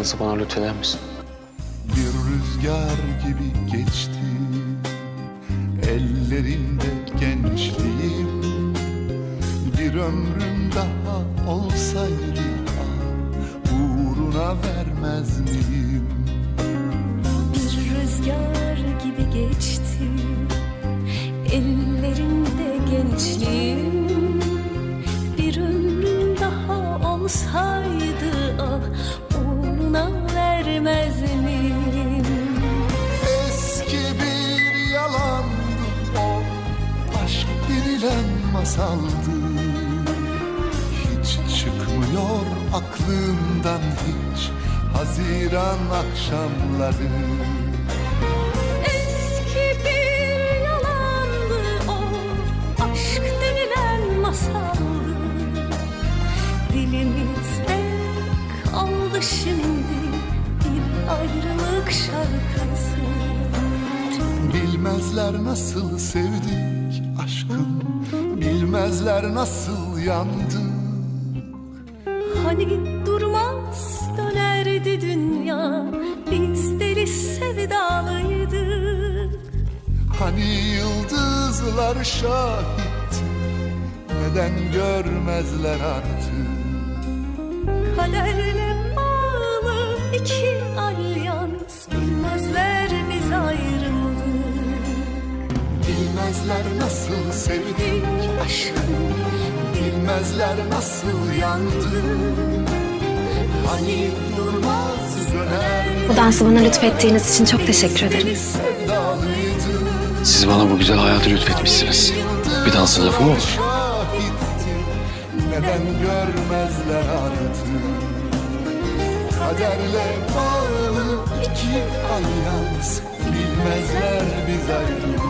dansı bana lütfeder misin? Bir rüzgar gibi geçti Ellerinde gençliğim Bir ömrüm daha olsaydı ah, Uğruna vermez miyim? Bir rüzgar gibi geçti Ellerinde gençliğim Bir ömrüm daha olsaydı ah vermez miyim Eski bir yalandı o Aşk denilen masaldı. Hiç çıkmıyor aklımdan hiç Haziran akşamları. Eski bir yalandı o Aşk denilen masaldı. Dilimizde kaldı şimdi ayrılık şarkısı. Bilmezler nasıl sevdik aşkım Bilmezler nasıl yandık. Hani durmaz dönerdi dünya. Biz deli sevdalıydık. Hani yıldızlar şahit Neden görmezler artık Bilmezler nasıl sevdik aşkım Bilmezler nasıl yandık Hani durmaz döner Bu dansı bana lütfettiğiniz için çok teşekkür ederim. Siz bana bu güzel hayatı lütfetmişsiniz. Bir dansın lafı mı olur? Neden görmezler artık Kaderle bağlı iki alyans Bilmezler biz ayrıldık